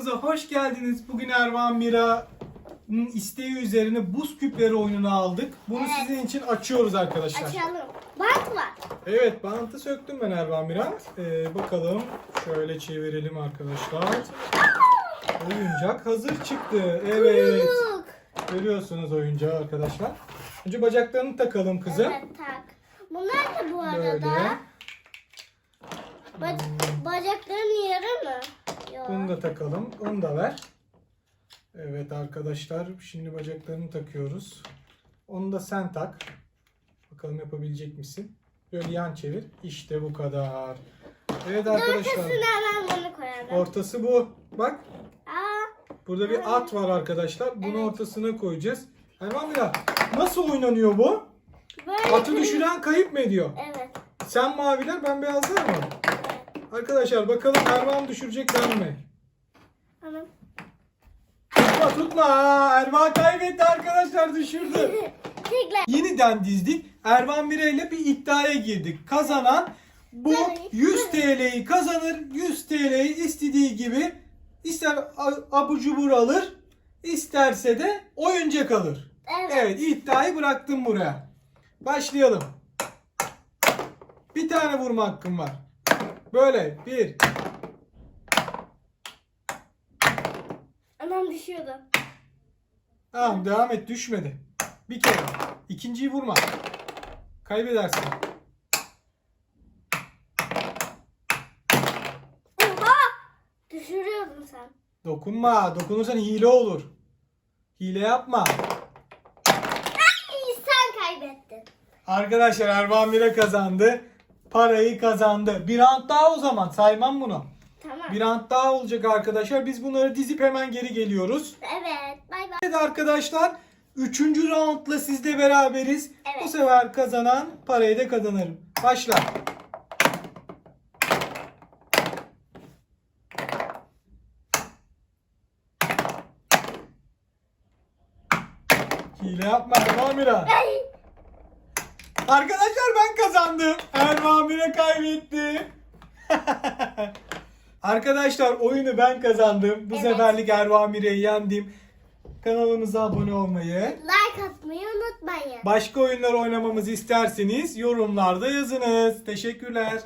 kanalımıza hoş geldiniz. Bugün Ervan Mira'nın isteği üzerine buz küpleri oyununu aldık. Bunu Evet. sizin için açıyoruz arkadaşlar. Açalım. Bant var. Evet bantı söktüm ben Ervan Mira. Ee, bakalım şöyle çevirelim arkadaşlar. Oyuncak hazır çıktı. Evet. Kuyruk. Görüyorsunuz oyuncağı arkadaşlar. Önce bacaklarını takalım kızım. Evet tak. Bunlar da bu arada. Böyle. Ba- bacakların yarı mı? Bunu da takalım. Onu da ver. Evet arkadaşlar şimdi bacaklarını takıyoruz. Onu da sen tak. Bakalım yapabilecek misin? Böyle yan çevir. İşte bu kadar. Evet arkadaşlar. Ortasına hemen bunu koyalım. Ortası bu. Bak Aa, burada bir at var arkadaşlar. Bunu Evet. ortasına koyacağız. Mira nasıl oynanıyor bu? böyle. Atı düşüren kayıp mı ediyor? Evet. Sen maviler ben beyazlar mı? Arkadaşlar bakalım Erman düşürecek ben mi? Tamam. Tutma tutma. Aa, Erman kaybetti arkadaşlar düşürdü. Tekrar. Yeniden dizdik. Ervan Bire ile bir iddiaya girdik. Kazanan bu 100 TL'yi kazanır. 100 TL'yi istediği gibi ister a- abur cubur alır, isterse de oyuncak alır. Evet. Evet iddiayı bıraktım buraya. Başlayalım. Bir tane vurma hakkım var. Böyle bir. Anam düşüyordu. Tamam devam et düşmedi. Bir kere. İkinciyi vurma. Kaybedersin. Oha! Düşürüyordun sen. Dokunma. Dokunursan hile olur. Hile yapma. İyi sen kaybettin. Arkadaşlar Erban Mire kazandı. Parayı kazandı. Bir round daha o zaman. Saymam bunu. Tamam. Bir round daha olacak arkadaşlar. Biz bunları dizip hemen geri geliyoruz. Evet. Bay bay. Evet arkadaşlar. Üçüncü roundla sizle beraberiz. Evet. Bu sefer kazanan parayı da kazanırım. Başla. Hile yapma Erman Mira. Ay. Arkadaşlar ben kazandım. Erman Mire kaybetti. Arkadaşlar oyunu ben kazandım. Bu Evet. seferlik Ervan Mire'yi yendim. Kanalımıza abone olmayı, Like atmayı unutmayın. başka oyunlar oynamamızı isterseniz yorumlarda yazınız. Teşekkürler.